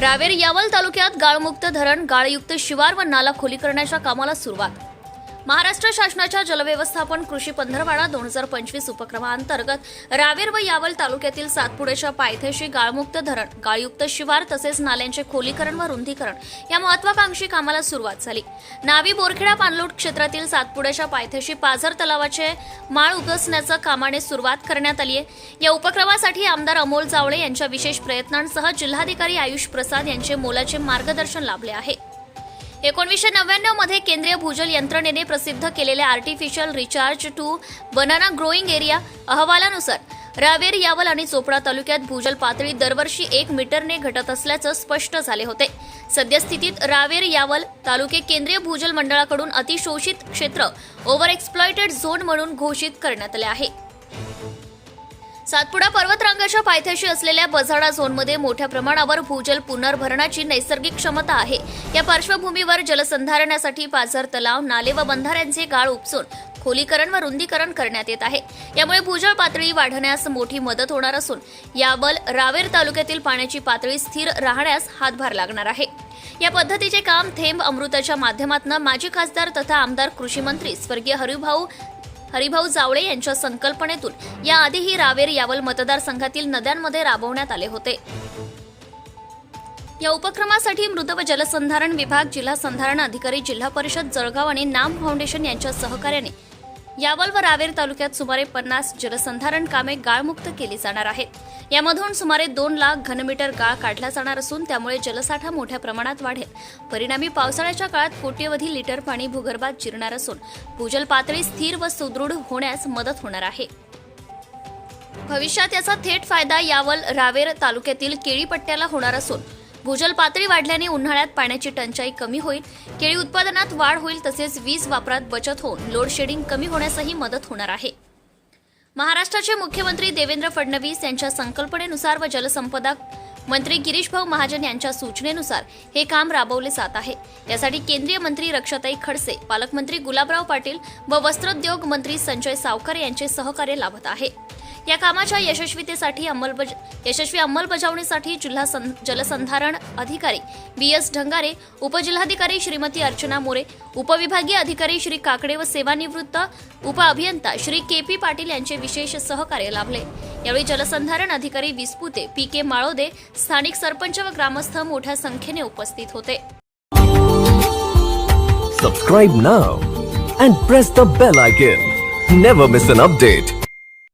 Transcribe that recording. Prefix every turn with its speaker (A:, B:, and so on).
A: रावेर यावल तालुक्यात गाळमुक्त धरण गाळयुक्त शिवार व नाला खोलीकरणाच्या कामाला सुरुवात महाराष्ट्र शासनाच्या जलव्यवस्थापन कृषी पंधरवाडा दोन हजार पंचवीस उपक्रमाअंतर्गत रावेर व यावल तालुक्यातील सातपुड्याच्या पायथ्याशी गाळमुक्त धरण गाळयुक्त शिवार तसेच नाल्यांचे खोलीकरण व रुंदीकरण या महत्वाकांक्षी कामाला सुरुवात झाली. नावी बोरखेडा पाणलोट क्षेत्रातील सातपुड्याच्या पायथ्याशी पाझर तलावाचे माळ उगसण्याचं कामाने सुरुवात करण्यात आली आहे या उपक्रमासाठी आमदार अमोल जावळे यांच्या विशेष प्रयत्नांसह जिल्हाधिकारी आयुष प्रसाद यांचे मोलाचे मार्गदर्शन लाभले आहे. एकोणीसशे नव्याण्णवमध्ये केंद्रीय भूजल यंत्रणेने प्रसिद्ध केलेल्या artificial recharge to banana growing area अहवालानुसार रावेर यावल आणि चोपडा तालुक्यात भूजल पातळी दरवर्षी एक मीटरने घटत असल्याचं स्पष्ट झाले होते. सद्यस्थितीत रावेर यावल तालुके केंद्रीय भूजल मंडळाकडून अतिशोषित क्षेत्र ओव्हर एक्सप्लॉइटेड झोन म्हणून घोषित करण्यात आले आहे. सातपुडा पर्वतरांगाच्या पायथ्याशी असलेल्या बझाडा झोनमध्ये मोठ्या प्रमाणावर भूजल पुनर्भरणाची नैसर्गिक क्षमता आहे. या पार्श्वभूमीवर जलसंधारणासाठी पाझर तलाव नाले व बंधाऱ्यांचे गाळ उपसून खोलीकरण व रुंदीकरण करण्यात येत आहे. यामुळे भूजल पातळी वाढण्यास मोठी मदत होणार असून याबल रावेर तालुक्यातील पाण्याची पातळी स्थिर राहण्यास हातभार लागणार आहे. या पद्धतीचे काम थेंब अमृताच्या माध्यमातून माजी खासदार तथा आमदार कृषी मंत्री स्वर्गीय हरिभाऊ हरिभाऊ जावळे यांच्या संकल्पनेतून याआधीही रावेर यावल मतदारसंघातील नद्यांमध्ये राबवण्यात आले होते. या उपक्रमासाठी मृद व जलसंधारण विभाग जिल्हा संधारण अधिकारी जिल्हा परिषद जळगाव आणि नाम फाउंडेशन यांच्या सहकार्याने यावल व रावेर तालुक्यात सुमारे पन्नास जलसंधारण कामे गाळमुक्त केली जाणार आहेत. यामधून सुमारे दोन लाख घनमीटर गाळ काढला जाणार असून त्यामुळे जलसाठा मोठ्या प्रमाणात वाढेल. परिणामी पावसाळ्याच्या काळात कोट्यवधी लिटर पाणी भूगर्भात जिरणार असून भूजल पातळी स्थिर व सुदृढ होण्यास मदत होणार आहे. भविष्यात याचा थेट फायदा यावल रावेर तालुक्यातील केळीपट्ट्याला होणार असून भूजल पातळी वाढल्याने उन्हाळ्यात पाण्याची टंचाई कमी होईल केळी उत्पादनात वाढ होईल तसेच वीज वापरात बचत होऊन लोड शेडिंग कमी होण्यासही मदत होणार आहे. महाराष्ट्राचे मुख्यमंत्री देवेंद्र फडणवीस यांच्या संकल्पनेनुसार व जलसंपदा मंत्री गिरीश भाऊ महाजन यांच्या सूचनेनुसार हे काम राबवले जात आहे. यासाठी केंद्रीय मंत्री रक्षाताई खडसे पालकमंत्री गुलाबराव पाटील व वस्त्रोद्योग मंत्री संजय सावकर यांचे सहकार्य लाभत आहे. या कामाच्या यशस्वीतेसाठी अंमलबज यशस्वी अंमलबजावणीसाठी जिल्हा सं- जलसंधारण अधिकारी बी एस ढंगारे उपजिल्हाधिकारी श्रीमती अर्चना मोरे उपविभागीय अधिकारी श्री काकडे व सेवानिवृत्त उपअभियंता श्री के पी पाटील यांचे विशेष सहकार्य लाभले यावेळी जलसंधारण अधिकारी विस्पुते पी के माळोदे स्थानिक सरपंच व ग्रामस्थ मोठ्या संख्येने उपस्थित होते
B: Subscribe now and press the bell icon. Never miss an update.